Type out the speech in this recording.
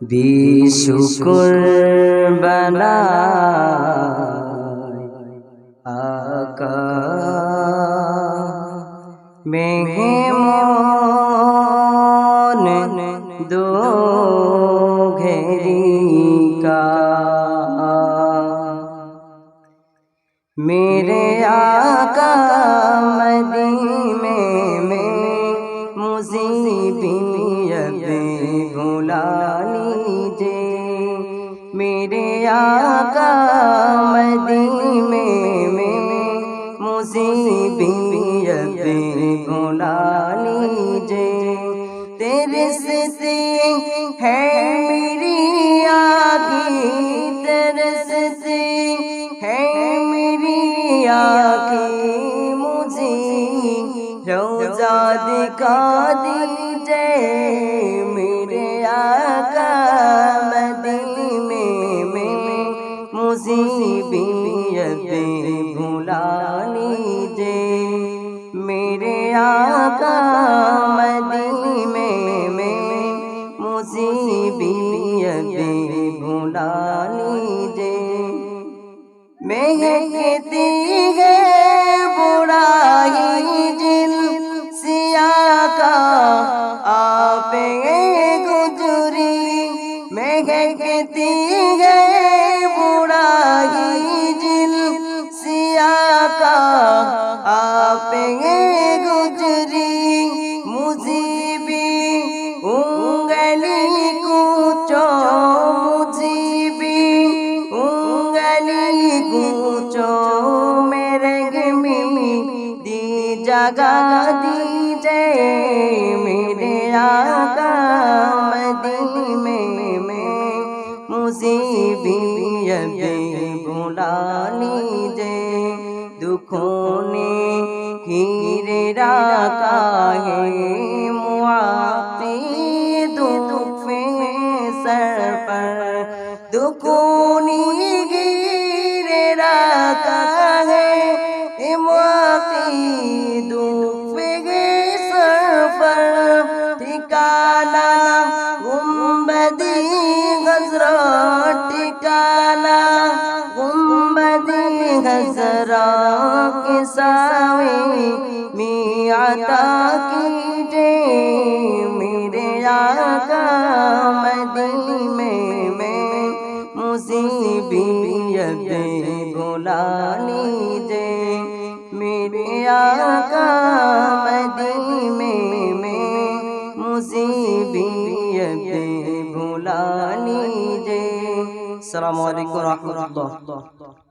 বিশুকুর বনায় আকা মেঘে মন দো ঘেরিকা মেরে আকা মদিনা भुला लीजे मेरे आका मदीने में मुसीबियत भुला लीजे तेरे से है मेरी आखी तेरे से है मेरी आखी मुझे रोजा दिखा दीजिए मुसीबियत भुला मेरे आका मदीने में मुसीबियत भुला लीजिए। महकती है बुराई जिन सिया का आप गुजरी। महकती है تجري مجيبي أنغلي كوچو مجيبي أنغلي كوچو مرگ میں دی جگہ دی جائے میرے آقا مدن میں میں مجيبي ربی بلا لیجے دکھوں نے হিরেরা কাহে মুআতি দুফে সর পর দুকুনি হিরেরা কাহে মুআতি দুফে সর পর ঠিকানা গুম্বদি গজরা, ঠিকানা गुम्बदी गजरा के सावे मी आता कीजे मेरे आका मदीने में मुसीबियत भुला लीजे मेरे आका मदीने में मुसीबियत भुला लीजे अस्सलामु अलैकुम रहमतुल्लाह